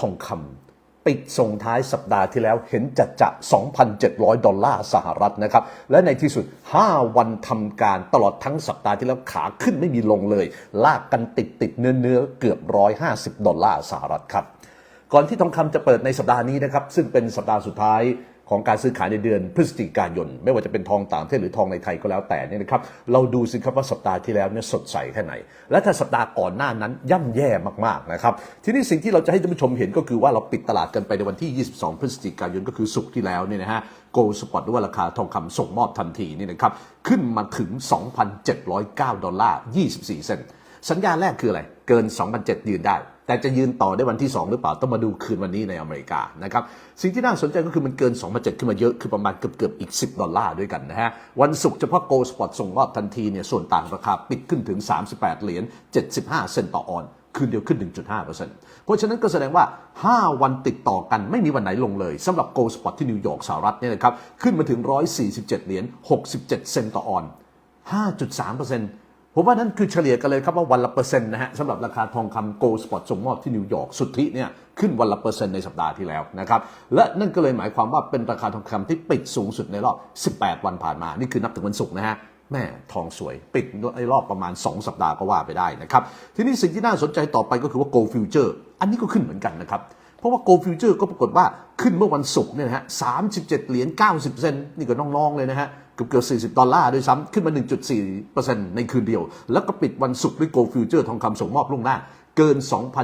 ทองคำปิดส่งท้ายสัปดาห์ที่แล้วเห็นจัดจะ 2,700 ดอลลาร์สหรัฐนะครับ และในที่สุด 5 วันทำการตลอดทั้งสัปดาห์ที่แล้วขาขึ้นไม่มีลงเลย ลากกันติดติดเนื้อเนื้อเกือบ 150 ดอลลาร์สหรัฐครับ ก่อนที่ทองคำจะเปิดในสัปดาห์นี้นะครับ ซึ่งเป็นสัปดาห์สุดท้าย ของการซื้อขายในเดือนพฤศจิกายน ไม่ว่าจะเป็นทองต่างประเทศหรือทองในไทยก็แล้วแต่นี่นะครับเราดูสิครับว่าสัปดาห์ที่แล้วเนี่ยสดใสแค่ไหน และถ้าสัปดาห์ก่อนหน้านั้นย่ำแย่มากๆนะครับทีนี้สิ่งที่เราจะให้ท่านผู้ชมเห็นก็คือว่าเราปิดตลาดกันไปในวันที่ 22 พฤศจิกายนก็คือศุกที่แล้วเนี่ยนะฮะโกลสปอตหรือว่าราคาทองคำส่งมอบทันทีนี่นะครับขึ้นมาถึง 2,709 ดอลลาร์ 24 เซนต์สัญญาณแรกคืออะไร เกิน2,007ยืนได้ แต่จะยืนต่อได้วันที่ 2 หรือเปล่าต้องมาดูคืนวันนี้ในอเมริกานะครับสิ่งที่น่าสนใจก็คือมันเกิน2,007ขึ้นมาเยอะคือประมาณเกือบเกือบอีก 10 ดอลลาร์ด้วยกันนะฮะวันศุกร์เฉพาะโกลสปอตส่งมอบทันทีเนี่ยส่วนต่างราคาปิดขึ้นถึง 38 เหรียญ75 เซนต์ต่อออนคืนเดียวขึ้น 1.5%เพราะฉะนั้นก็แสดงว่า 5 วันติดต่อกันไม่มีวันไหนลงเลยสำหรับโกลสปอตที่นิวยอร์กสหรัฐเนี่ยนะครับขึ้นมาถึง 147 เหรียญ 67 เซนต์ต่อออน 5.3% ผมว่านั่นคือเฉลี่ยกันเลยครับว่าวันละเปอร์เซ็นต์นะฮะสำหรับราคาทองคำโกลสปอตส่งมอบที่นิวยอร์กสุทธิเนี่ยขึ้นวันละเปอร์เซ็นต์ในสัปดาห์ที่แล้วนะครับและนั่นก็เลยหมายความว่าเป็นราคาทองคำที่ปิดสูงสุดในรอบ 18 วันผ่านมา นี่คือนับถึงวันศุกร์นะฮะแม่ทองสวย ปิดในรอบประมาณ 2 สัปดาห์ก็ว่าไปได้นะครับทีนี้สิ่งที่น่าสนใจต่อไปก็คือว่า Gold Future อันนี้ก็ขึ้นเหมือนกันนะครับเพราะว่า Gold Future ก็ปรากฏว่าขึ้นเมื่อวันศุกร์เนี่ยนะฮะ37เหรียญ90 เซนนี่ก็น้อง ๆ เลยนะฮะ กือบเกือบ40 ดอลลาร์ด้วยซ้ำขึ้นมา 1.4%ในคืนเดียว แล้วก็ปิดวันศุกร์ด้วย Gold Future ทองคำส่งมอบล่วงหน้า เกิน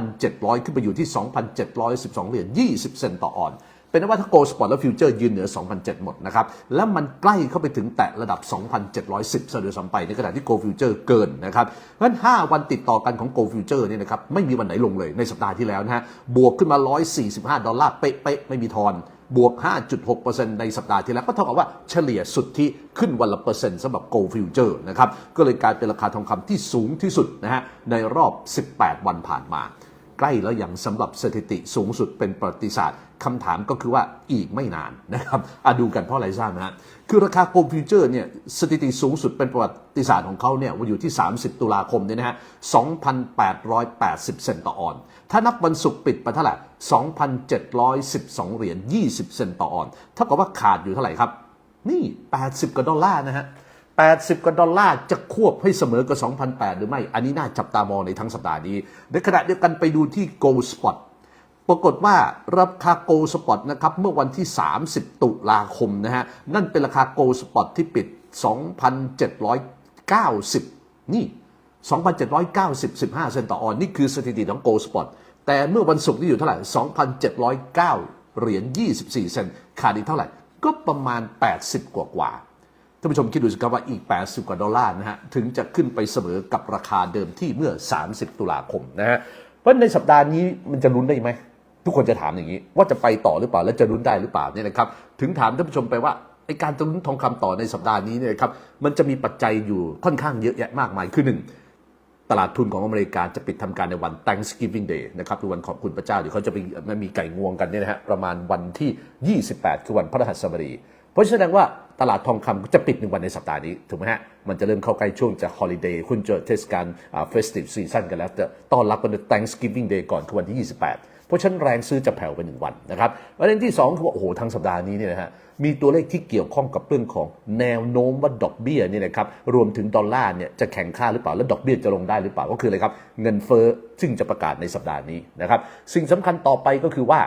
2,700 ขึ้นไปอยู่ที่ 2,712 เหรียญ 20 เซนต์ต่อออนเป็นว่าถ้า Gold Spot และ Future ยืนเหนือ2,700หมดนะครับ แล้วมันใกล้เข้าไปถึงแตะระดับ 2,710ซะด้วยซ้ำไป ในขณะที่ Gold Future เกินนะครับ เพราะฉะนั้น 5 วันติดต่อกันของ Gold Future เนี่ยนะครับ ไม่มีวันไหนลงเลยในสัปดาห์ที่แล้วนะฮะ บวกขึ้นมา 145 ดอลลาร์เป๊ะๆไม่มีทอน บวก 5.6%ในสัปดาห์ที่แล้ว ก็เท่ากับว่าเฉลี่ยสุดที่ขึ้นวันละเปอร์เซ็นต์สำหรับ Gold Future นะครับ ก็เลยกลายเป็นราคาทองคำที่สูงที่สุดนะฮะในรอบ 18 วันผ่านมา ใกล้แล้วอย่างสำหรับสถิติสูงสุดเป็นประวัติศาสตร์คำถามก็คือว่าอีกไม่นานนะครับอะดูกันเพราะอะไรทราบนะฮะคือราคา Gold Future เนี่ยสถิติสูงสุดเป็นประวัติศาสตร์ของเขาเนี่ยอยู่ที่ 30 ตุลาคมเนี่ยนะฮะ 2,880 เซนต์ต่อออน ถ้านับวันศุกร์ปิดไปเท่าไหร่ 2,712 เหรียญ 20 เซนต์ต่อออน เท่ากับว่าขาดอยู่เท่าไหร่ครับ นี่ 80กว่าดอลลาร์นะฮะ 80 กว่าดอลลาร์จะควบให้เสมอกับ2,008 หรือไม่ อันนี้น่าจับตามองในทั้งสัปดาห์นี้ ในขณะเดียวกันไปดูที่ Gold Spot ปรากฏว่าราคา Gold Spot นะครับเมื่อวันที่ 30 ตุลาคมนะฮะ นั่นเป็นราคา Gold Spot ที่ปิด 2,790 นี่ 2,790 15 เซนต์ต่อออน นี่คือสถิติของ Gold Spot แต่เมื่อวันศุกร์นี่อยู่เท่าไหร่ 2,709 เหรียญ 24 เซนต์ขาดอีกเท่าไหร่ ก็ประมาณ 80 กว่ากว่า ท่านผู้ชมคิดดูสิครับว่าอีก 80 กว่าดอลลาร์นะฮะถึงจะขึ้นไปเสมอกับราคาเดิมที่เมื่อ 30 ตุลาคมนะฮะเพราะในสัปดาห์นี้มันจะลุ้นได้ไหมทุกคนจะถามอย่างนี้ ว่าจะไปต่อหรือเปล่าและจะลุ้นได้หรือเปล่าเนี่ยนะครับถึงถามท่านผู้ชมไปว่าไอการจะลุ้นทองคำต่อในสัปดาห์นี้เนี่ยครับมันจะมีปัจจัยอยู่ค่อนข้างเยอะแยะมากมายคือหนึ่งตลาดทุนของอเมริกาจะปิดทำการในวัน Thanksgiving Day นะครับคือวันขอบคุณพระเจ้าเดี๋ยวเขาจะไปมีไก่งวงกันเนี่ยนะฮะประมาณวันที่ 28 คือวันพฤหัสบดี เพราะฉะนั้นว่าตลาดทองคำจะปิดหนึ่งวันในสัปดาห์นี้ ถูกไหมฮะ มันจะเริ่มเข้าใกล้ช่วงจะ holiday คุณเจอเทศกาลอ่า festive season กันแล้ว จะต้อนรับกันใน Thanksgiving Day ก่อนคือวันที่ 28 เพราะฉะนั้นแรงซื้อจะแผ่วไปหนึ่งวันนะครับประเด็นที่สองคือว่าโอ้โหทั้งสัปดาห์นี้เนี่ยนะฮะมีตัวเลขที่เกี่ยวข้องกับเรื่องของแนวโน้มว่าดอกเบี้ยเนี่ยนะครับรวมถึงดอลลาร์เนี่ยจะแข็งค่าหรือเปล่า แล้วดอกเบี้ยจะลงได้หรือเปล่าก็คืออะไรครับเงินเฟ้อซึ่งจะประกาศในสัปดาห์นี้นะครับสิ่งสำคัญต่อไปก็คือว่า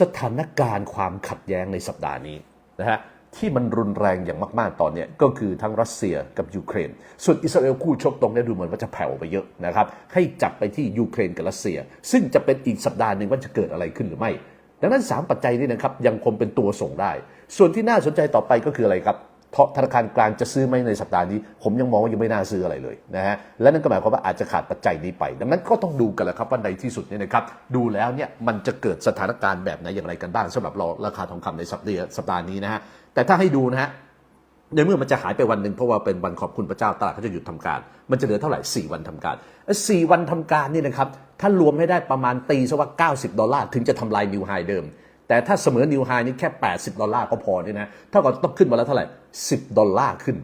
สถานการณ์ความขัดแย้งในสัปดาห์นี้ นะฮะที่มันรุนแรงอย่างมาก ๆ ตอนนี้ก็คือทั้งรัสเซียกับยูเครน ส่วนอิสราเอลคู่ชกตรงนี้ดูเหมือนว่าจะแผ่วไปเยอะนะครับ ให้จับไปที่ยูเครนกับรัสเซีย ซึ่งจะเป็นอีกสัปดาห์หนึ่งว่าจะเกิดอะไรขึ้นหรือไม่ ดังนั้น 3 ปัจจัยนี้นะครับยังคงเป็นตัวส่งได้ ส่วนที่น่าสนใจต่อไปก็คืออะไรครับ ธนาคารกลางจะซื้อไหมในสัปดาห์นี้ ผมยังมองว่ายังไม่น่าซื้ออะไรเลยนะฮะและนั่นก็หมายความว่าอาจจะขาดปัจจัยนี้ไป ดังนั้นก็ต้องดูกันแหละครับว่าในที่สุดเนี่ยนะครับดูแล้วเนี่ยมันจะเกิดสถานการณ์แบบไหนอย่างไรกันบ้างสำหรับเราราคาทองคำในสัปดาห์สัปดาห์นี้นะฮะแต่ถ้าให้ดูนะฮะในเมื่อมันจะหายไปวันหนึ่งเพราะว่าเป็นวันขอบคุณพระเจ้าตลาดเขาจะหยุดทำการ มันจะเหลือเท่าไหร่ 4 วันทำการ4วันทำการนี่นะครับถ้ารวมให้ได้ประมาณตีซะว่า 90 ดอลลาร์ถึงจะทำลายนิวไฮเดิม แต่ถ้าเสมอนิวไฮนี่แค่ 80 ดอลลาร์ก็พอเนี่ยนะเท่ากับต้องขึ้นมาแล้วเท่าไหร่ 10 ดอลลาร์ขึ้น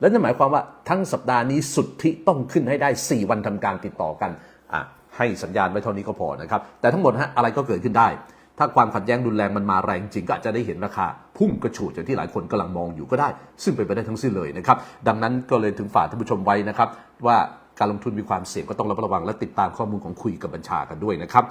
แล้วนั่นหมายความว่าทั้งสัปดาห์นี้สุดที่ต้องขึ้นให้ได้ 4 วันทำการติดต่อกันอะให้สัญญาณไว้เท่านี้ก็พอนะครับ แต่ทั้งหมดฮะอะไรก็เกิดขึ้นได้ ถ้าความขัดแย้งรุนแรงมันมาแรงจริงก็อาจจะได้เห็นราคา พุ่งกระฉูดอย่างที่หลายคนกำลังมองอยู่ก็ได้ ซึ่งเป็นไปได้ทั้งสิ้นเลยนะครับดังนั้นก็เลยถึงฝากท่านผู้ชมไว้นะครับว่าการลงทุนมีความเสี่ยงก็ต้องระมัดระวังและติดตามข้อมูลของคุยกับบัญชากันด้วยนะครับ